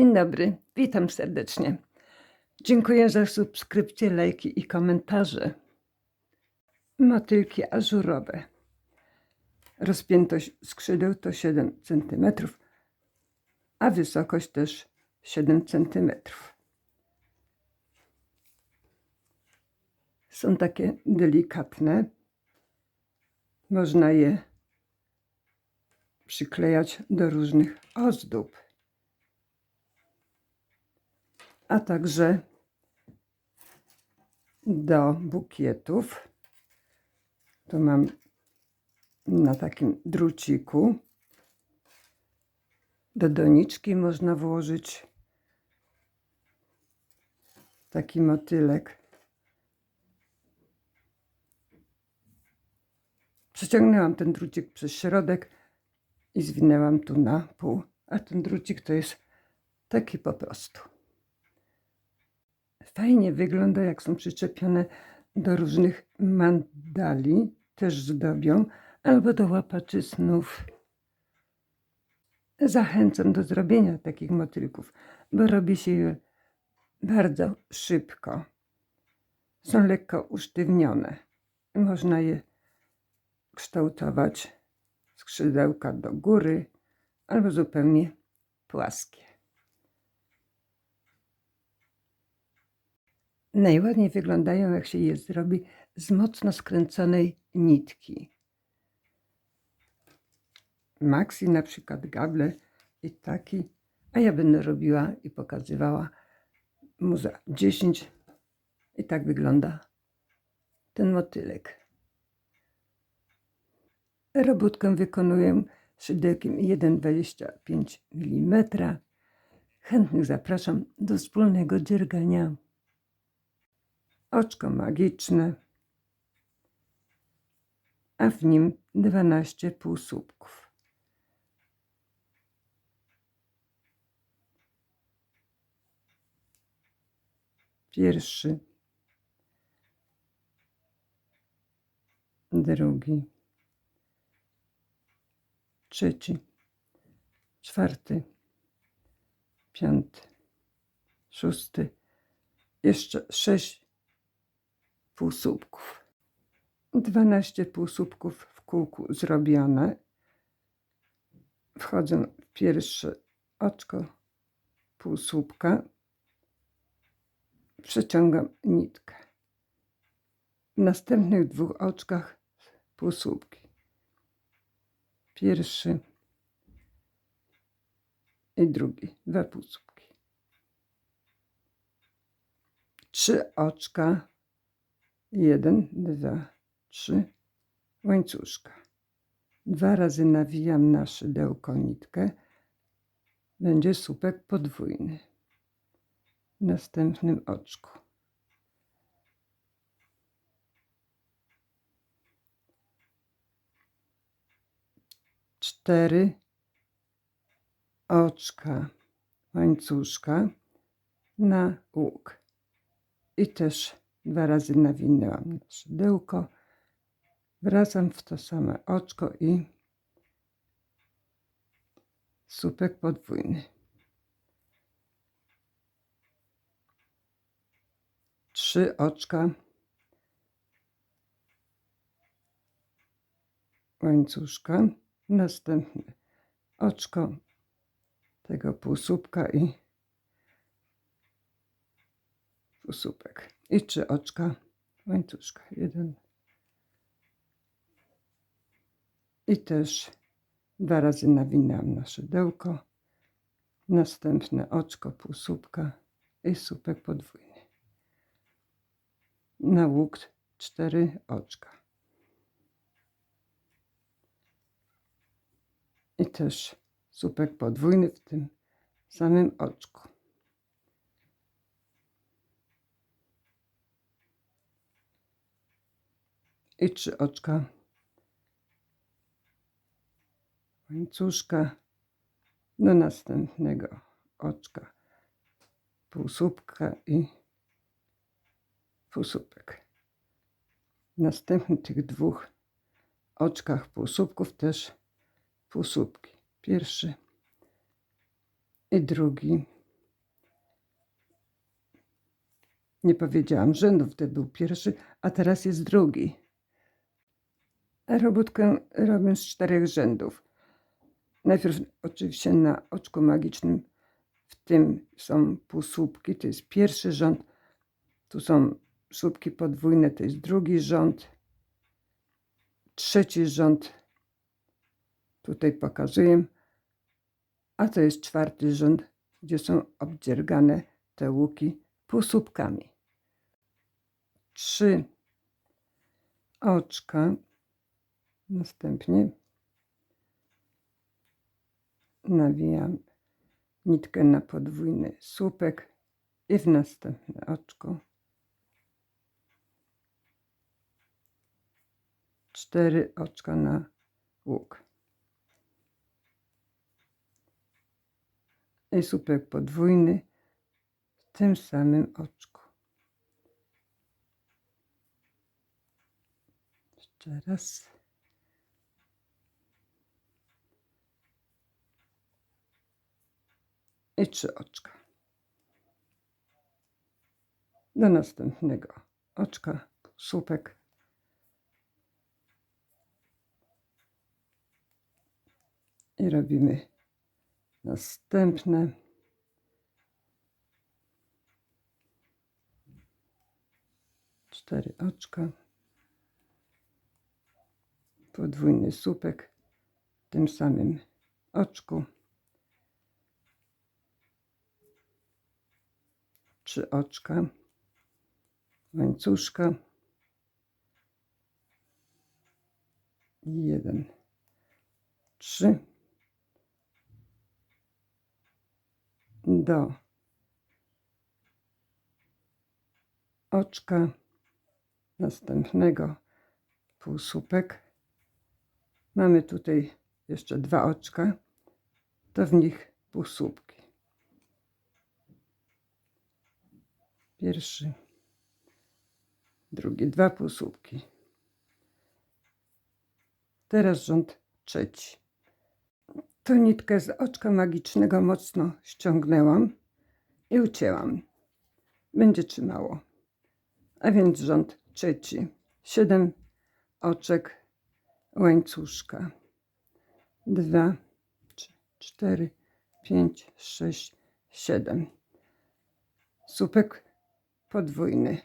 Dzień dobry, witam serdecznie. Dziękuję za subskrypcje, lajki i komentarze. Motylki ażurowe. Rozpiętość skrzydeł to 7 cm, a wysokość też 7 cm. Są takie delikatne. Można je przyklejać do różnych ozdób. A także do bukietów. Tu mam na takim druciku. Do doniczki można włożyć taki motylek. Przeciągnęłam ten drucik przez środek i zwinęłam tu na pół, a ten drucik to jest taki po prostu. Fajnie wygląda, jak są przyczepione do różnych mandali, też zdobią, albo do łapaczy snów. Zachęcam do zrobienia takich motylków, bo robi się je bardzo szybko. Są lekko usztywnione. Można je kształtować skrzydełka do góry albo zupełnie płaskie. Najładniej wyglądają, jak się je zrobi z mocno skręconej nitki. Maxi na przykład gable i taki, a ja będę robiła i pokazywała mu za 10 i tak wygląda ten motylek. Robótkę wykonuję szydełkiem 1,25 mm. Chętnych zapraszam do wspólnego dziergania. Oczko magiczne, a w nim 12 półsłupków. Pierwszy, drugi, trzeci, czwarty, piąty, szósty, jeszcze sześć półsłupków. 12 półsłupków w kółku zrobione. Wchodzę w pierwsze oczko półsłupka. Przeciągam nitkę. W następnych dwóch oczkach półsłupki. Pierwszy i drugi. Dwa półsłupki. Trzy oczka. Jeden, dwa, trzy łańcuszka. Dwa razy nawijam na szydełko nitkę. Będzie słupek podwójny. W następnym oczku. Cztery oczka łańcuszka na łuk. I też dwa razy nawinęłam na szydełko. Wracam w to same oczko i słupek podwójny. Trzy oczka łańcuszka, następne oczko tego półsłupka i półsłupek i trzy oczka łańcuszka. Jeden, I też dwa razy nawinęłam na szydełko. Następne oczko półsłupka i słupek podwójny. Na łuk cztery oczka. I też słupek podwójny w tym samym oczku. i trzy oczka. Łańcuszka do następnego oczka. Półsłupka i półsłupek. W następnych tych dwóch oczkach półsłupków też półsłupki. Pierwszy i drugi. Nie powiedziałam rzędu, wtedy był pierwszy, a teraz jest drugi. Robótkę robię z czterech rzędów. Najpierw oczywiście na oczku magicznym, w tym są półsłupki, to jest pierwszy rząd. Tu są słupki podwójne, to jest drugi rząd. Trzeci rząd, tutaj pokazuję, a to jest czwarty rząd, gdzie są obdziergane te łuki półsłupkami. Trzy oczka, następnie nawijam nitkę na podwójny słupek i w następne oczko cztery oczka na łuk. I słupek podwójny w tym samym oczku. Jeszcze raz. I trzy oczka. Do następnego oczka słupek. I robimy następne. Cztery oczka. Podwójny słupek w tym samym oczku. Trzy oczka. Łańcuszka. I jeden. Trzy. do oczka następnego półsłupek. Mamy tutaj jeszcze dwa oczka, to w nich półsłupki. Pierwszy, drugi, dwa półsłupki. Teraz rząd trzeci. Tu nitkę z oczka magicznego mocno ściągnęłam i ucięłam. Będzie trzymało. A więc rząd trzeci. Siedem oczek łańcuszka. Dwa, trzy, cztery, pięć, sześć, siedem. Słupek podwójny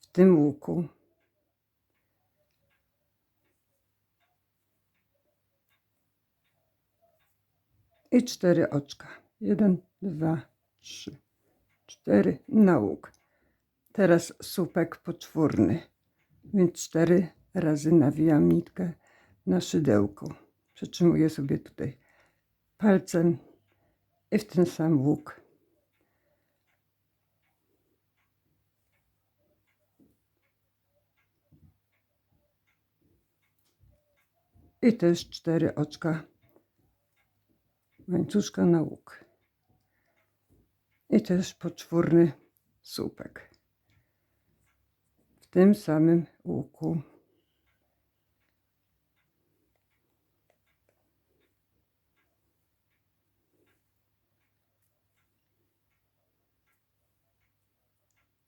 w tym łuku. i cztery oczka. Jeden, dwa, trzy, cztery na łuk. Teraz słupek poczwórny, więc cztery razy nawijam nitkę na szydełku. Przytrzymuję sobie tutaj palcem i w ten sam łuk. I też cztery oczka łańcuszka na łuk. I też poczwórny słupek. W tym samym łuku.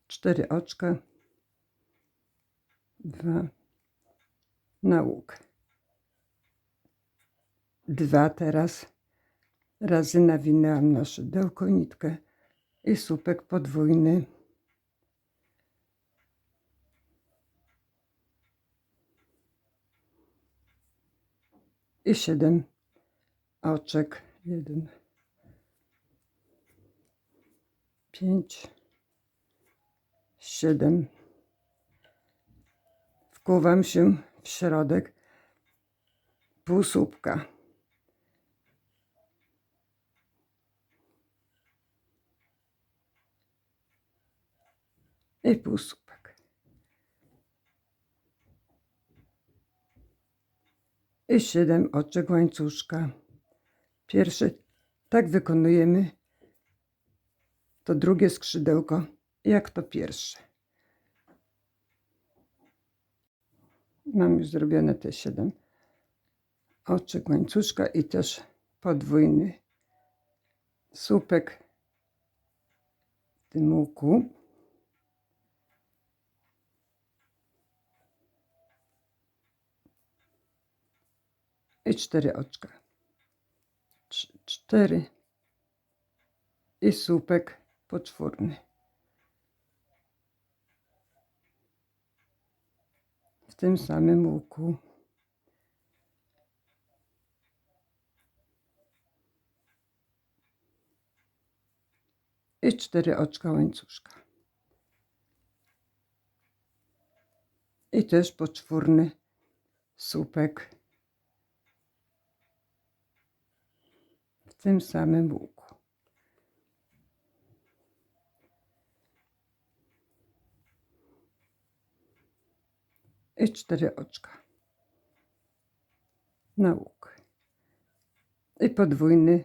Cztery oczka. Dwa na łuk. Dwa teraz razy nawinęłam na szydełko nitkę i słupek podwójny. I siedem oczek. Jeden, pięć, siedem. Wkuwam się w środek półsłupka. i półsłupek. I siedem oczek łańcuszka. Pierwszy, tak wykonujemy to drugie skrzydełko, jak to pierwsze. Mam już zrobione te siedem oczek łańcuszka i też podwójny słupek w tym łuku. I cztery oczka. Cztery i słupek poczwórny. W tym samym łuku. I cztery oczka łańcuszka. I też poczwórny słupek w tym samym łuku. I cztery oczka na łuk. I podwójny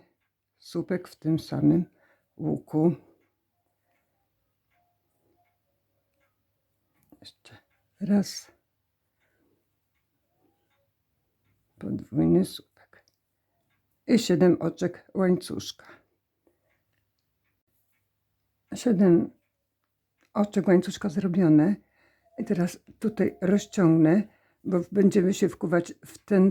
słupek w tym samym łuku. Jeszcze raz. Podwójny słupek. I siedem oczek łańcuszka. Siedem oczek łańcuszka zrobione. I teraz tutaj rozciągnę, bo będziemy się wkuwać w ten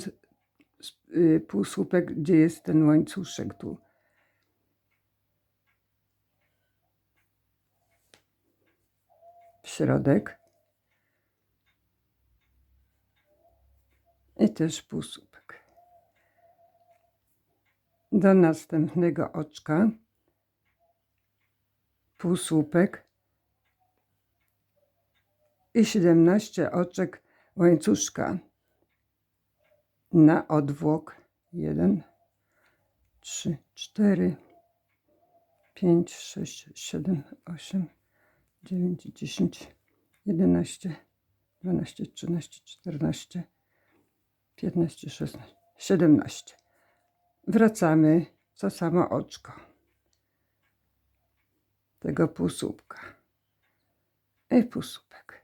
y, półsłupek, gdzie jest ten łańcuszek tu. W środek. I też półsłupek. Do następnego oczka. Półsłupek. I 17 oczek łańcuszka. Na odwłok. 1 3 4 5 6 7 8 9 10 11 12 13 14 15 16 17 wracamy. Co samo oczko. Tego półsłupka. I półsłupek.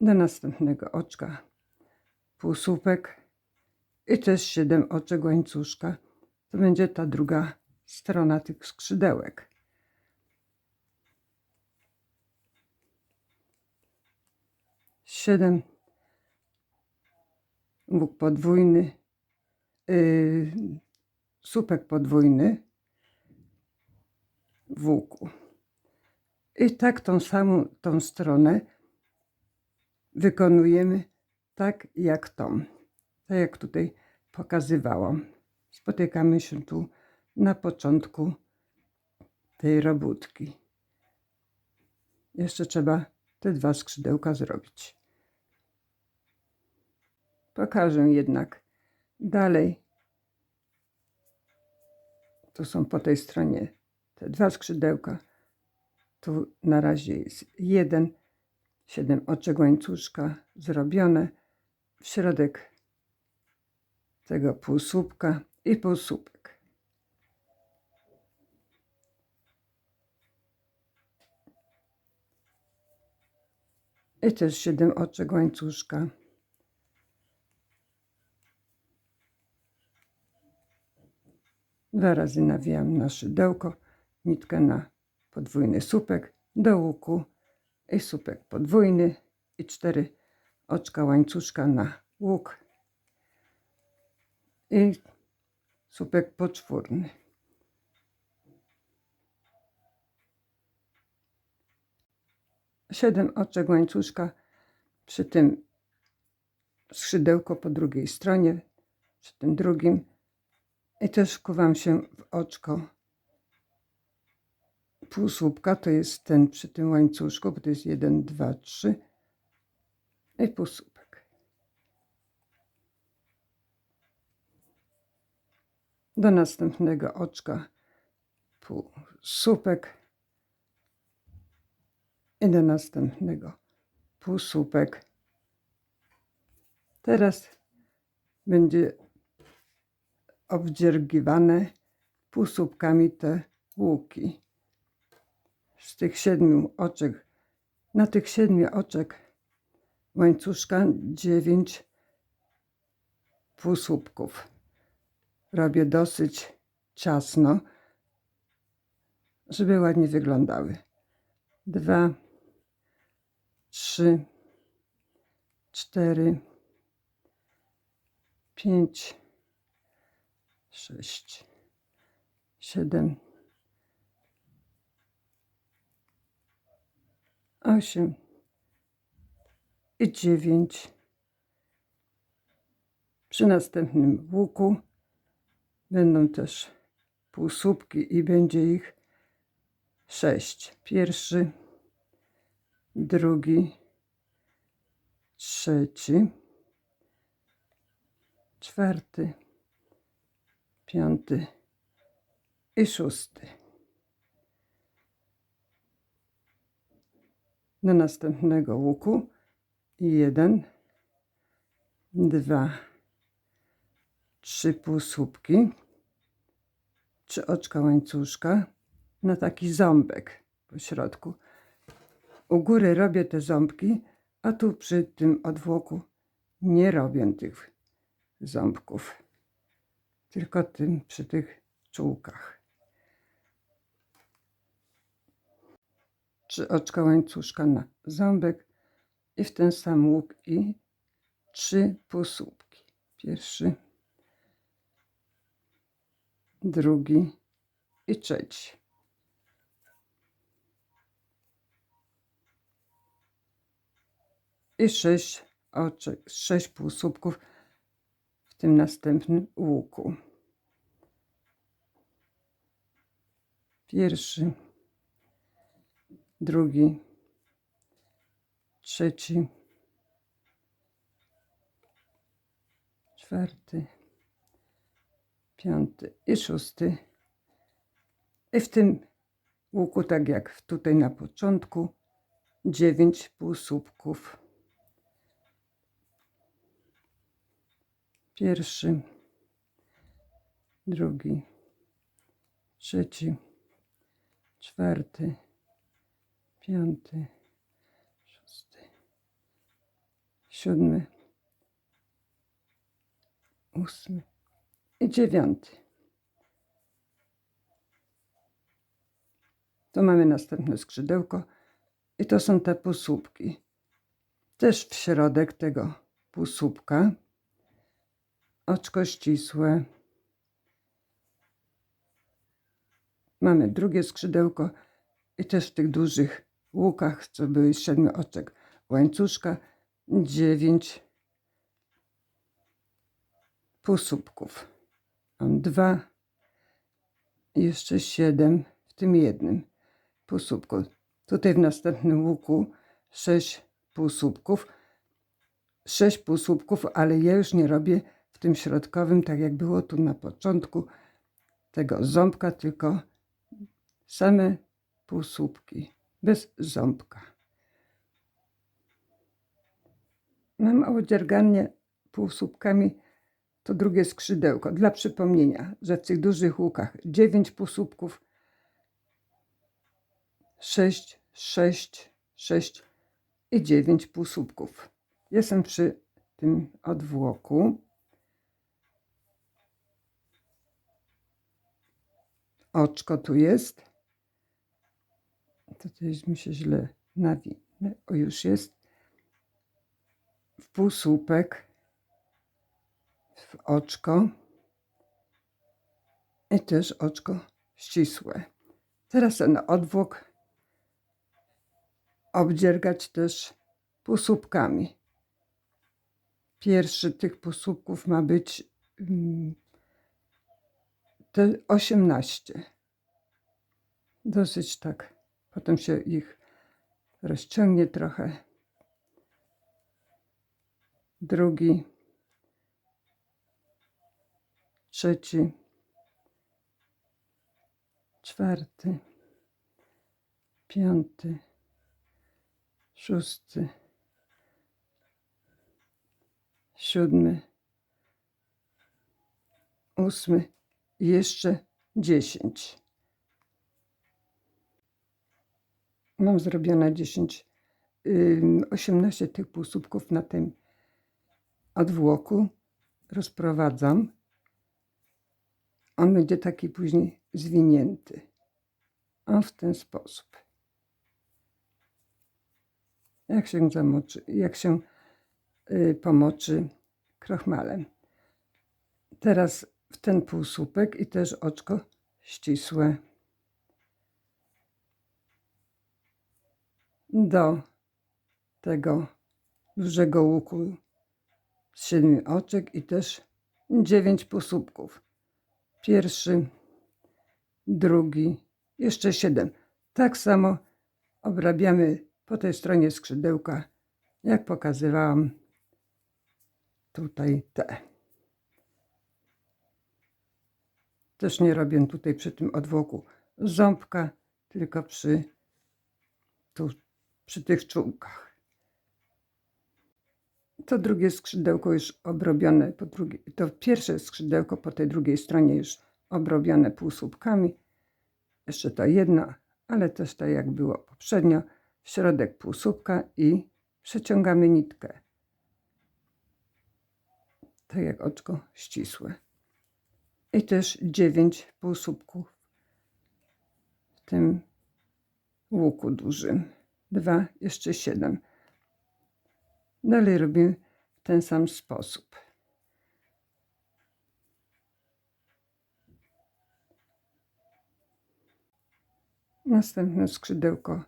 Do następnego oczka. Półsłupek i też 7 oczek łańcuszka. To będzie ta druga strona tych skrzydełek. Siedem. Łuk podwójny, yy, słupek podwójny w łuku. I tak tą samą tą stronę wykonujemy tak jak tą. Tak jak tutaj pokazywałam. Spotykamy się tu na początku tej robótki. Jeszcze trzeba te dwa skrzydełka zrobić. Pokażę jednak dalej. To są po tej stronie te dwa skrzydełka. Tu na razie jest jeden, siedem oczek łańcuszka zrobione, w środek tego półsłupka i półsłupek. I też siedem oczek łańcuszka. Dwa razy nawijam na szydełko, nitkę na podwójny słupek, do łuku i słupek podwójny i cztery oczka łańcuszka na łuk i słupek poczwórny. Siedem oczek łańcuszka przy tym skrzydełko po drugiej stronie, przy tym drugim i też wkuwam się w oczko. Półsłupka, to jest ten przy tym łańcuszku, bo to jest jeden, dwa, trzy. I półsłupek. Do następnego oczka. Półsłupek i do następnego. Półsłupek. Teraz będzie obdziergiwane półsłupkami te łuki. Z tych siedmiu oczek, na tych siedmiu oczek łańcuszka 9 półsłupków. Robię dosyć ciasno, żeby ładnie wyglądały. Dwa, trzy, cztery, pięć, sześć, siedem, osiem i dziewięć. Przy następnym łuku będą też półsłupki i będzie ich sześć. Pierwszy, drugi, trzeci, czwarty, piąty i szósty. Do następnego łuku jeden, dwa, trzy półsłupki, trzy oczka łańcuszka na taki ząbek po środku. U góry robię te ząbki, a tu przy tym odwłoku nie robię tych ząbków, tylko tym przy tych czółkach. Trzy oczka łańcuszka na ząbek i w ten sam łuk i trzy półsłupki. Pierwszy, drugi i trzeci. I sześć oczek, sześć półsłupków w tym następnym łuku. Pierwszy, drugi, trzeci, czwarty, piąty i szósty. I w tym łuku, tak jak tutaj na początku, dziewięć półsłupków. Pierwszy, drugi, trzeci, czwarty, piąty, szósty, siódmy, ósmy i dziewiąty. Tu mamy następne skrzydełko i to są te półsłupki. Też w środek tego półsłupka oczko ścisłe. Mamy drugie skrzydełko i też w tych dużych łukach, co były siedmiu oczek łańcuszka, dziewięć półsłupków. Mam dwa jeszcze siedem w tym jednym półsłupku. Tutaj w następnym łuku sześć półsłupków. Sześć półsłupków, ale ja już nie robię w tym środkowym, tak jak było tu na początku tego ząbka, tylko same półsłupki, bez ząbka. Mam odzierganie półsłupkami to drugie skrzydełko. Dla przypomnienia, że w tych dużych łukach 9 półsłupków, 6, 6, 6 i 9 półsłupków. Jestem przy tym odwłoku. Oczko tu jest. Tutaj mi się źle nawinę. O, już jest. W półsłupek w oczko i też oczko ścisłe. Teraz ten odwłok obdziergać też półsłupkami. Pierwszy tych półsłupków ma być mm, te 18. Dosyć tak. Potem się ich rozciągnie trochę. Drugi. Trzeci, czwarty, piąty, szósty, siódmy, ósmy. I jeszcze dziesięć. Mam zrobione 10, ym, 18 tych półsłupków na tym odwłoku. Rozprowadzam on będzie taki później zwinięty. O, w ten sposób. Jak się zamoczy, jak się y, pomoczy krochmalem. Teraz w ten półsłupek i też oczko ścisłe. Do tego dużego łuku z siedmiu oczek i też dziewięć półsłupków. Pierwszy, drugi, jeszcze siedem. Tak samo obrabiamy po tej stronie skrzydełka, jak pokazywałam tutaj te. Też nie robię tutaj przy tym odwłoku ząbka, tylko przy, tu, przy tych czółkach. To drugie skrzydełko już obrobione, po drugie, to pierwsze skrzydełko po tej drugiej stronie już obrobione półsłupkami. Jeszcze to jedno, ale też tak jak było poprzednio, w środek półsłupka i przeciągamy nitkę. Tak jak oczko ścisłe. I też dziewięć półsłupków w tym łuku dużym. 2, jeszcze 7. Dalej robimy w ten sam sposób. Następne skrzydełko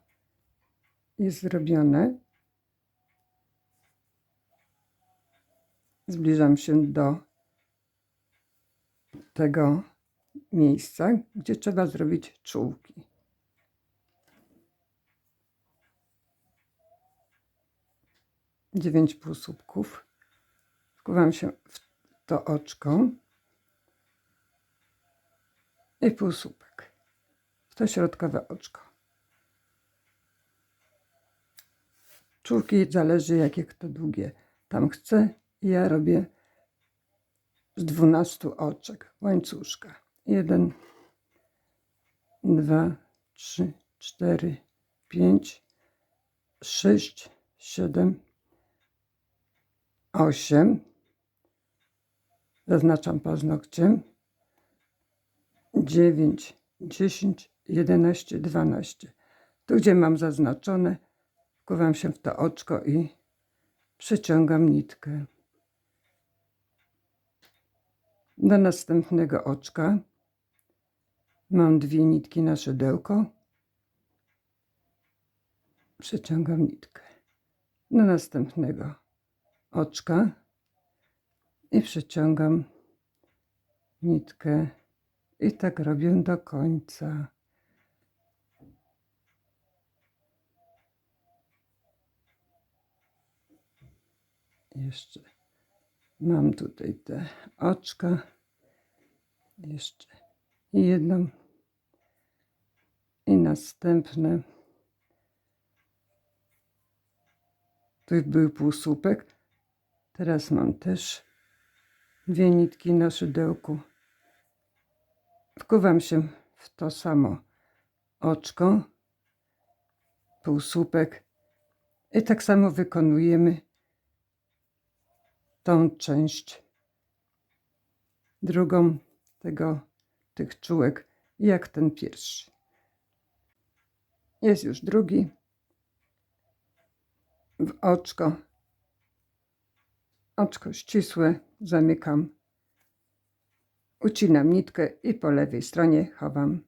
jest zrobione. Zbliżam się do tego miejsca, gdzie trzeba zrobić czułki. 9 półsłupków. Wkuwam się w to oczko i półsłupek w to środkowe oczko. Czurki zależy jakie kto długie tam chce. Ja robię z 12 oczek łańcuszka. 1, 2, 3, 4, 5, 6, 7, osiem. Zaznaczam paznokciem. Dziewięć, dziesięć, jedenaście, dwanaście. Tu, gdzie mam zaznaczone, wkuwam się w to oczko i przeciągam nitkę. Do następnego oczka mam dwie nitki na szydełko. Przeciągam nitkę. Do następnego oczka i przeciągam nitkę. I tak robię do końca. Jeszcze mam tutaj te oczka. Jeszcze jedną i następne. Tu był półsłupek. Teraz mam też dwie nitki na szydełku. Wkuwam się w to samo oczko, półsłupek i tak samo wykonujemy tą część drugą tego, tych czułek, jak ten pierwszy. Jest już drugi. W oczko, oczko ścisłe, zamykam, ucinam nitkę i po lewej stronie chowam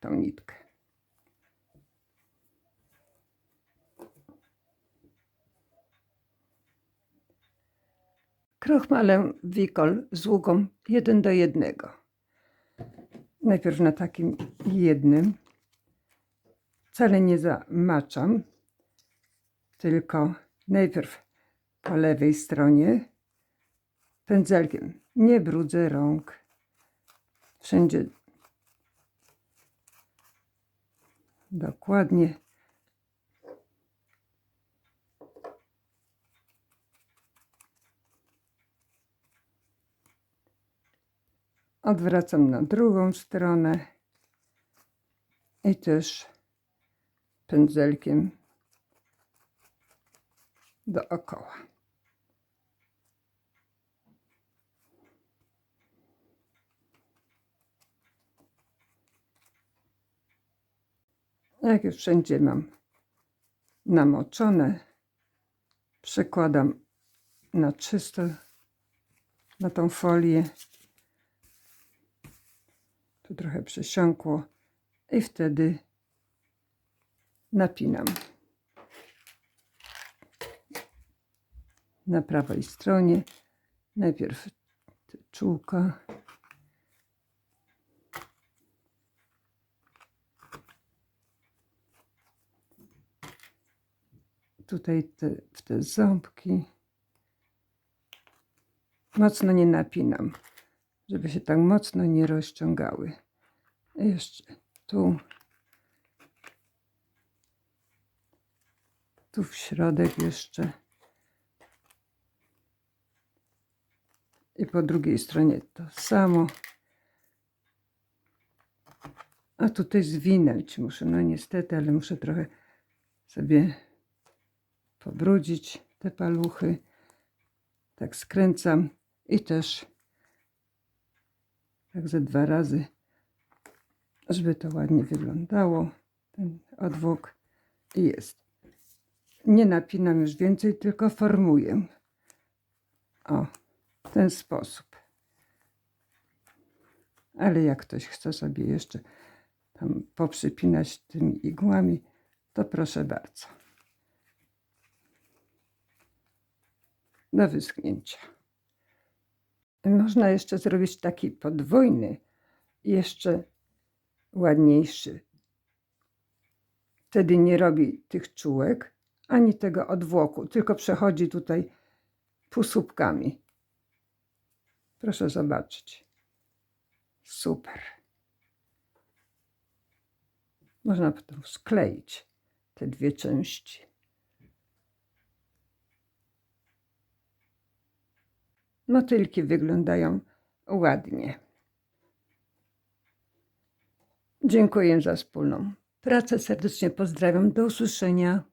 tą nitkę. Krochmalę wikol z ługą 1 do 1. Najpierw na takim jednym. Wcale nie zamaczam, tylko najpierw po lewej stronie pędzelkiem. Nie brudzę rąk. Wszędzie dokładnie Odwracam na drugą stronę i też pędzelkiem dookoła. Jak już wszędzie mam namoczone, przekładam na czysto na tą folię Tu trochę przesiąkło i wtedy napinam. Na prawej stronie najpierw czółka. Tutaj te, w te ząbki. Mocno nie napinam, żeby się tak mocno nie rozciągały. Jeszcze tu. Tu w środek jeszcze. I po drugiej stronie to samo. A tutaj zwinąć muszę. No niestety, ale muszę trochę sobie pobrudzić te paluchy. Tak skręcam i też tak ze dwa razy, żeby to ładnie wyglądało. Ten odwłok jest. Nie napinam już więcej, tylko formuję. O, w ten sposób. Ale jak ktoś chce sobie jeszcze tam poprzypinać tymi igłami, to proszę bardzo. Do wyschnięcia. Można jeszcze zrobić taki podwójny, jeszcze ładniejszy. Wtedy nie robi tych czułek, ani tego odwłoku, tylko przechodzi tutaj półsłupkami. Proszę zobaczyć. Super. Można potem skleić te dwie części. Motylki wyglądają ładnie. Dziękuję za wspólną pracę. Serdecznie pozdrawiam. Do usłyszenia.